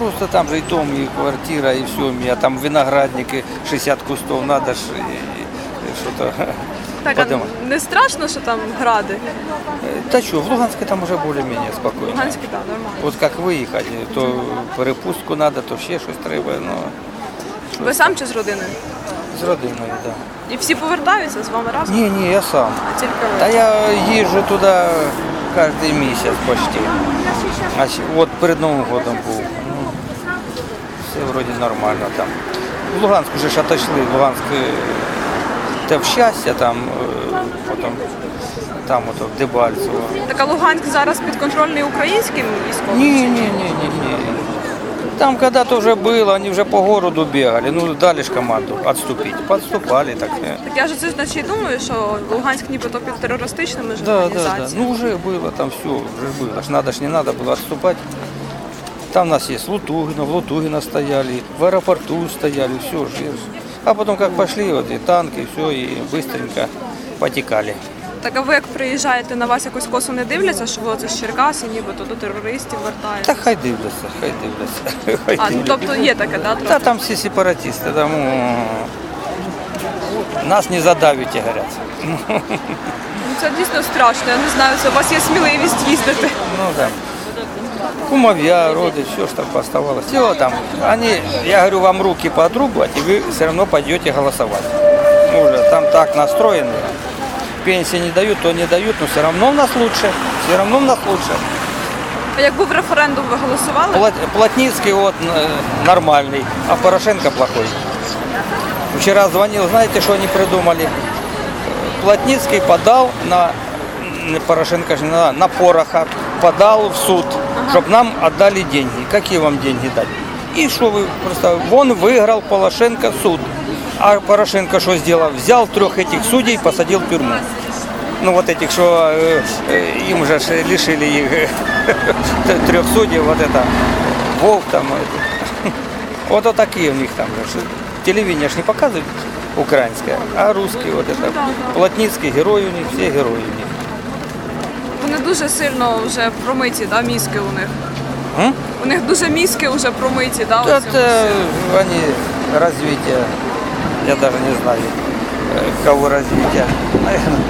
просто там же и дом, и квартира, и все. У меня там виноградники, 60 кустов, надо ж и- и что-то Так, а не страшно, що там гради? Да что, в Луганске там уже более-менее спокойно. Луганський, так, нормально. Вот как выехать, то перепустку надо, то ще щось треба, ну, Ви сам чи з родиною? з родиною, да. І всі повертаються з вами разом? Ні, ні, я сам. А тільки Та я їжджу туди кожен місяць почти. А ще- от перед Новим годом був Ну, все вроді нормально там. В Луганськ вже ж отошли, Луганськ е, те в щастя, там, е, потім там ото в Дебальцево. Так а Луганськ зараз підконтрольний українським військовим? Не, не, не, не, не. Там когда-то уже было, они уже по городу бегали. Ну, дали ж команду отступить. Подступали так. э. Так я ж це значить думаю, що Луганськ нібито під терористичними ж Да, да, да. організаціями. Ну, уже было там все, уже было. Ж надо ж не надо было отступать. Там у нас есть Лутугина, в Лутугина стояли, в аэропорту стояли, все же. А потом как пошли, вот и танки, все, и быстренько потекали. Так а ви як приїжджаєте, на вас якось косо не дивляться, що ви оце з Черкаси, нібито до терористів вертаєте? Та хай дивляться, хай дивляться. Хай А, ну дивляться. тобто є таке, да? Та там всі сепаратисти, там о, нас не задавите, говорять. Ну це дійсно страшно. Я не знаю, це у вас є сміливість їздити. Ну да. Кумовья, роды, все, что оставалось. Все там. Они, я говорю, вам руки поотрубать, и вы все равно пойдете голосовать. Уже там так настроены. Пенсии не дают, то не дают, но все равно у нас лучше. Все равно у нас лучше. А як був референдум, ви голосували? Плотницкий вот нормальный, а Порошенко плохой. Вчера звонил, знаете, что они придумали? Плотницкий подал на Порошенко надо, на Пороха, подал в суд, чтобы нам отдали деньги. Какие вам деньги дать? И что вы просто, он выиграл Порошенко суд. А Порошенко что сделал? Взял трех этих судей, посадил в тюрьму. Ну вот этих, что э, э, им же лишили их э, трех судей, вот это, Вов там, это. вот, вот такие у них там. Телевидение ж не показывают украинское, а русский вот это. Плотницкий герой у них, все герои у них. Вони дуже сильно вже промиті, да, мізки у них. М? У них дуже мізки вже промиті, да, Это оцим всім. они развитие, я даже не знаю, э, кого развитие, наверное,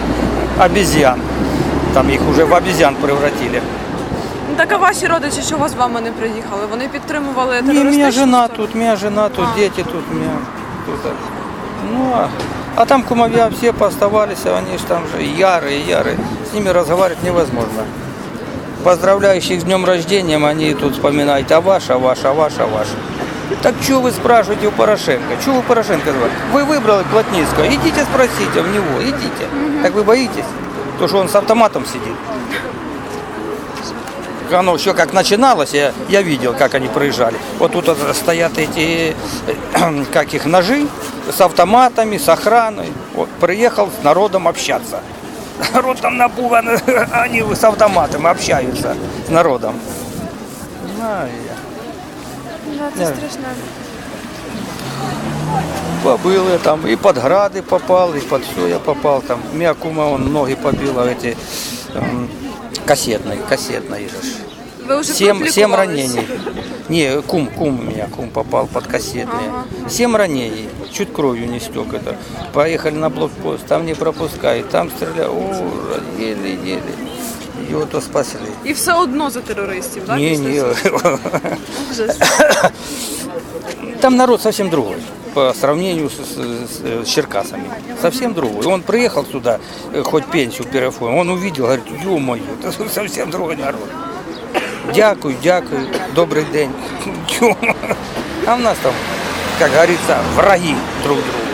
обезьян. Там их уже в обезьян превратили. Ну, Так а ваші родичі чого з вами не приїхали? Вони підтримували Не, у меня жена сторону? тут, у меня жена тут, А. дети тут, у меня тут. Ну, а, а там кумовья все пооставались, а они же там же ярые, ярые. С ними разговаривать невозможно. Поздравляющих с днем рождения, они тут вспоминают, а ваш, а ваш, а ваш, а ваш. Так что вы спрашиваете у Порошенко? Чего вы Порошенко звали? Вы выбрали Плотницкого, идите спросите в него, идите. Так вы боитесь? То, что он с автоматом сидит. Оно все как начиналось, я, я видел, как они проезжали. Вот тут стоят эти, э, как их, ножи с автоматами, с охраной. Вот, приехал с народом общаться. Народ там напуган, они с автоматом общаются с народом. Знаю я. Да, це страшно. Побыл я там, и под грады попал, и под все я попал. Там меня кума он ноги побила эти эм, кассетные, кассетные же. ж. Ви вже Семь, семь пролікувались? ранений. Не, кум, кум у меня, кум попал под кассетные. Семь ранений, чуть кровью не стек это. Поехали на блокпост, там не пропускают, там стреляют. Ужас, еле-еле. Его то спасли. І все одно за терористів, так? Не, не, Ужас. Там народ совсем другой по сравнению с, с- с Черкасами. Совсем другой. Он приехал сюда, э, хоть пенсию переоформил, он увидел, говорит, ё-моё, это совсем другой народ. Дякую, дякую, добрый день. А у нас там, как говорится, враги друг другу.